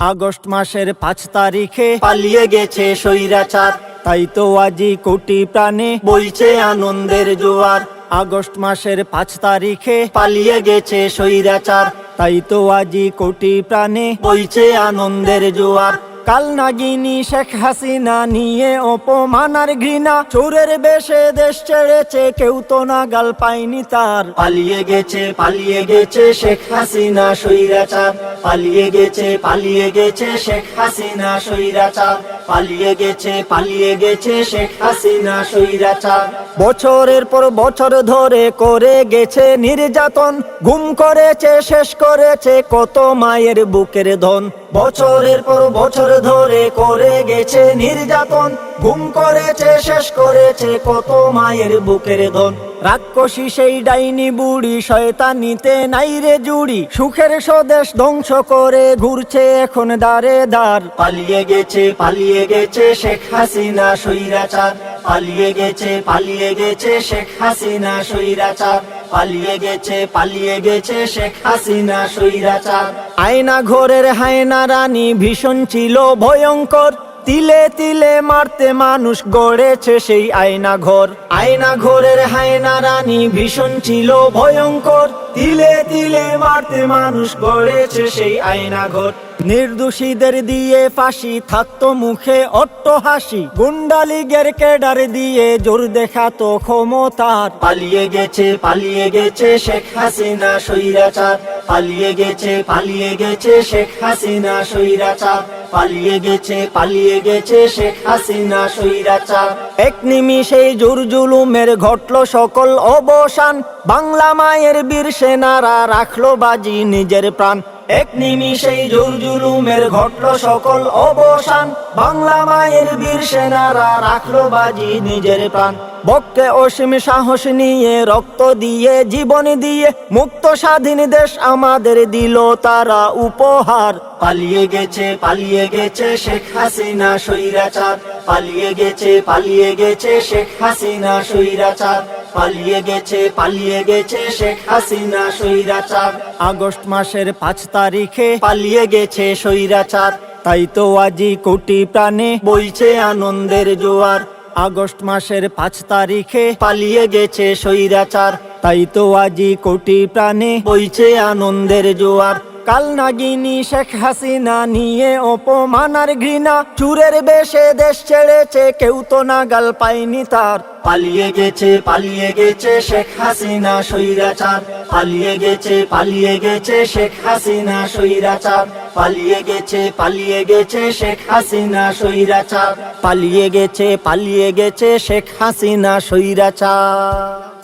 August মাসের পাঁচ তারিখে পালিয়ে গেছে স্বৈরাচার। তাই তো আজি কোটি প্রাণে বইছে আনন্দের জোয়ার। আগস্ট মাসের পাঁচ তারিখে পালিয়ে গেছে স্বৈরাচার। তাই তো আজি কোটি প্রাণে বইছে আনন্দের জোয়ার। কাল নাগিনী শেখ হাসিনা নিয়ে অপমানার ঘৃণা। চোরের বেশে দেশ ছেড়েছে কেউ তো না গাল পায়নি তার। পালিয়ে গেছে পালিয়ে গেছে শেখ হাসিনা স্বৈরাচার। পালিয়ে গেছে পালিয়ে গেছে শেখ হাসিনা স্বৈরাচার। পালিয়ে গেছে পালিয়ে গেছে শেখ হাসিনা স্বৈরাচার। বছরের পর বছর ধরে করে গেছে নির্যাতন। ঘুম করেছে শেষ করেছে কত মায়ের বুকের ধন। বছরের পর বছর ধরে করে গেছে নির্যাতন। ঘুম করেছে, শেষ করেছে কত মায়ের বুকের ধন। রাক্ষসী সেই ডাইনি বুড়ি, শয়তানিতে নাই রে জুড়ি। সুখের স্বদেশ ধ্বংস করে ঘুরছে এখন দাঁড়ে দাঁড় পালিয়ে গেছে পালিয়ে গেছে শেখ হাসিনা স্বৈরাচার। পালিয়ে গেছে পালিয়ে গেছে শেখ হাসিনা স্বৈরাচার। পালিয়ে গেছে পালিয়ে গেছে শেখ হাসিনা সৈরাচার আয়না ঘোরের হায়না রানী ভীষণ ছিল ভয়ঙ্কর। তিলে তিলে মারতে মানুষ গড়েছে সেই আয়না ঘর আয়না ঘরের হায়না রানী ভীষণ ছিল ভয়ঙ্কর। তিলে তিলে মারতে মানুষ গড়েছে সেই আয়না ঘর নির্দোষীদের দিয়ে ফাঁসি থাকতো মুখে অট্ট হাসি। গুন্ডালিগের কেডার দিয়ে জোর দেখাতো ক্ষমতার। পালিয়ে গেছে পালিয়ে গেছে শেখ হাসিনা স্বৈরাচার। পালিয়ে গেছে পালিয়ে গেছে শেখ হাসিনা স্বৈরাচার। পালিয়ে গেছে পালিয়ে গেছে শেখ হাসিনা স্বৈরাচার। এক নিমিষে জোর জুলুমের ঘটলো সকল অবসান। বাংলা মায়ের বীর সেনারা রাখল বাজি নিজের প্রাণ। এক নিমিষেই জুলুমের ঘটলো সকল অবসান। বাংলা মায়ের বীর সেনারা রাখল বাজি নিজের প্রাণ। বক্কে অসীম সাহস নিয়ে রক্ত দিয়ে, জীবন দিয়ে মুক্ত স্বাধীন দেশ আমাদের দিল তারা উপহার। পালিয়ে গেছে পালিয়ে গেছে শেখ হাসিনা স্বৈরাচার। পালিয়ে গেছে পালিয়ে গেছে শেখ হাসিনা স্বৈরাচার। পালিয়ে গেছে পালিয়ে গেছে শেখ হাসিনা স্বৈরাচার। আগস্ট মাসের পাঁচ তারিখে পালিয়ে গেছে স্বৈরাচার। তাই তো আজি কোটি প্রাণে বইছে আনন্দের জোয়ার। আগস্ট মাসের পাঁচ তারিখে পালিয়ে গেছে স্বৈরাচার। তাই তো আজি কোটি প্রাণে বইছে আনন্দের জোয়ার। কাল নাগিনী শেখ হাসিনা নিয়ে অপমানার ঘৃণা। চুরের বেশে দেশ ছেড়েছে, কেউ তো নাগাল পায়নি তার। পালিয়ে গেছে পালিয়ে গেছে শেখ হাসিনা স্বৈরাচার। পালিয়ে গেছে পালিয়ে গেছে শেখ হাসিনা স্বৈরাচার। পালিয়ে গেছে পালিয়ে গেছে শেখ হাসিনা স্বৈরাচার। পালিয়ে গেছে পালিয়ে গেছে শেখ হাসিনা স্বৈরাচার।